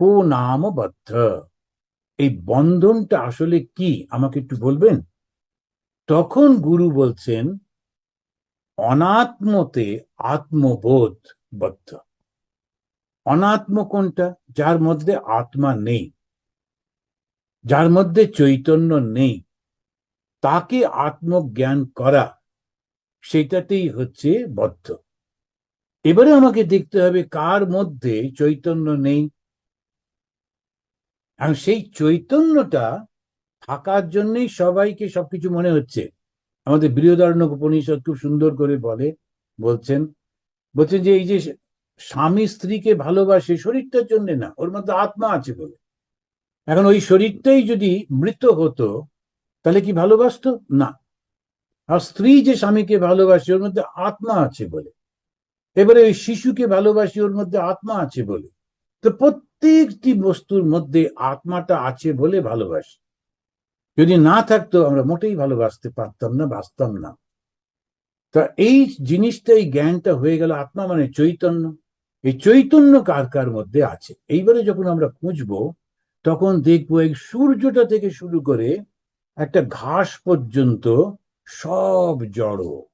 কো নাম বদ্ধ। এই বন্ধনটা আসলে কি? আমাকে একটু বলবেন? তখন গুরু বলছেন, অনাত্মতে আত্মবোধ বদ্ধ। অনাত্ম কোনটা? যার মধ্যে আত্মা নেই। যার মধ্যে চৈতন্য নেই। তাকে আত্মজ্ঞান করা, সেটাতেই হচ্ছে বদ্ধ। এবারে আমাকে দেখতে হবে কার মধ্যে চৈতন্য নেই। আর সেই চৈতন্যটা থাকার জন্যই সবাইকে সবকিছু মনে হচ্ছে। আমাদের বৃহদারণ্য উপনিষদ খুব সুন্দর করে বলে, বলছেন বলছেন যে এই যে স্বামী স্ত্রীকে ভালোবাসে শরীরটার জন্য না, ওর মধ্যে আত্মা আছে বলে। এখন ওই শরীরটাই যদি মৃত হতো, তাহলে কি ভালোবাসতো? না। আর স্ত্রী যে স্বামীকে ভালোবাসে, ওর মধ্যে আত্মা আছে বলে। এবারে ওই শিশুকে ভালোবাসি, ওর মধ্যে আত্মা আছে বলে। তো প্রত্যেকটি বস্তুর মধ্যে আত্মাটা আছে বলে ভালোবাসি। যদি না থাকতো, আমরা মোটেই ভালোবাসতে পারতাম না, বাঁচতাম না। তা এই জিনিসটা এই জ্ঞানটা হয়ে গেল আত্মা মানে চৈতন্য। এই চৈতন্য কার কার মধ্যে আছে? এইবারে যখন আমরা খুঁজবো, তখন দেখব এই সূর্যটা থেকে শুরু করে একটা ঘাস পর্যন্ত সব জড়।